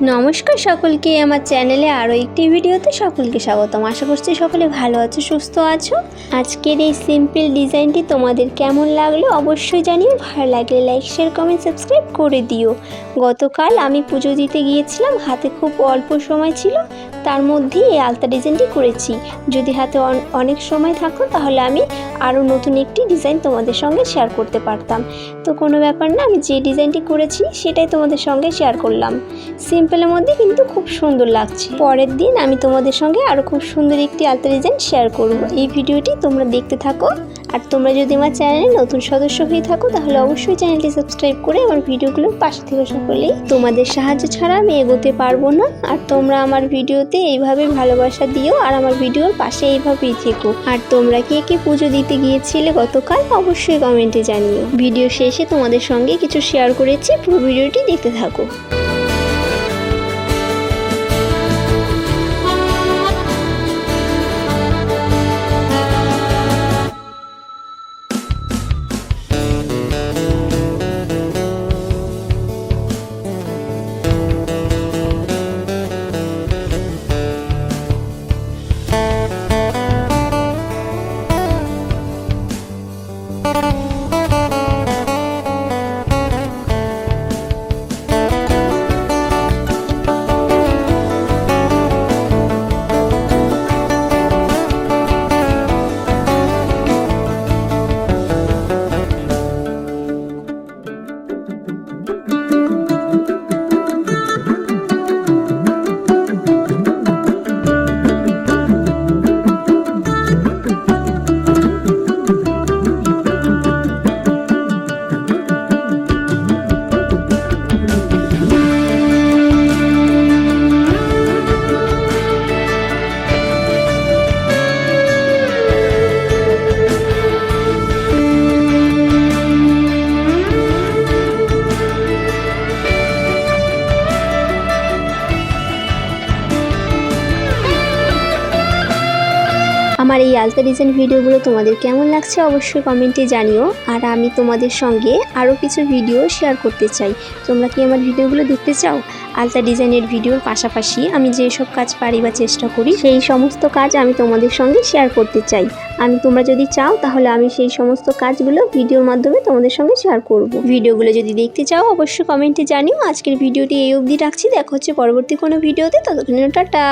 নমস্কার সকলকে, আমার চ্যানেলে আরও একটি ভিডিওতে সকলকে স্বাগতম। আশা করছি সকলে ভালো আছো, সুস্থ আছো। আজকের এই সিম্পল ডিজাইনটি তোমাদের কেমন লাগল অবশ্যই জানিও। ভালো লাগলে লাইক শেয়ার কমেন্ট সাবস্ক্রাইব করে দিও। গতকাল আমি পুজো দিতে গিয়েছিলাম, হাতে খুব অল্প সময় ছিল। তার মধ্যেই এই আলতা ডিজাইনটি করেছি। যদি হাতে অন- অনেক সময় থাকো, তাহলে আমি আরও নতুন একটি ডিজাইন তোমাদের সঙ্গে শেয়ার করতে পারতাম। তো কোনো ব্যাপার না, আমি যে ডিজাইনটি করেছি, সেটাই তোমাদের সঙ্গে শেয়ার করলাম। সিম্পলের মধ্যে কিন্তু খুব সুন্দর লাগছে। পরের দিন আমি তোমাদের সঙ্গে আরও খুব সুন্দর একটি আলতা ডিজাইন শেয়ার করব। এই ভিডিওটি তোমরা দেখতে থাকো। আর তোমরা যদি আমার চ্যানেলে নতুন সদস্য হয়ে থাকো, তাহলে অবশ্যই চ্যানেলটি সাবস্ক্রাইব করে আমার ভিডিওগুলোর পাশে থেকে সকলেই তোমাদের সাহায্য ছাড়া আমি এগোতে পারব না। আর তোমরা আমার ভিডিওতে এইভাবে ভালোবাসা দিও আর আমার ভিডিওর পাশে এইভাবেই থেকো। আর তোমরা কে কে পুজো দিতে গিয়েছিলে গতকাল, অবশ্যই কমেন্টে জানিও। ভিডিও শেষে তোমাদের সঙ্গে কিছু শেয়ার করেছি, পুরো ভিডিওটি দেখতে থাকো। আমার এই আলতা ডিজাইন ভিডিওগুলো তোমাদের কেমন লাগছে অবশ্যই কমেন্টে জানিও। আর আমি তোমাদের সঙ্গে আরও কিছু ভিডিও শেয়ার করতে চাই। তোমরা কি আমার ভিডিওগুলো দেখতে চাও? আলতা ডিজাইনের ভিডিওর পাশাপাশি আমি যেসব কাজ পারি বা চেষ্টা করি, সেই সমস্ত কাজ আমি তোমাদের সঙ্গে শেয়ার করতে চাই। আমি তোমরা যদি চাও, তাহলে আমি সেই সমস্ত কাজগুলো ভিডিওর মাধ্যমে তোমাদের সঙ্গে শেয়ার করব। ভিডিওগুলো যদি দেখতে চাও, অবশ্যই কমেন্টে জানিও। আজকের ভিডিওটি এই অবধি রাখছি। দেখা হচ্ছে পরবর্তী কোনো ভিডিওতে। ততক্ষণ টাটা।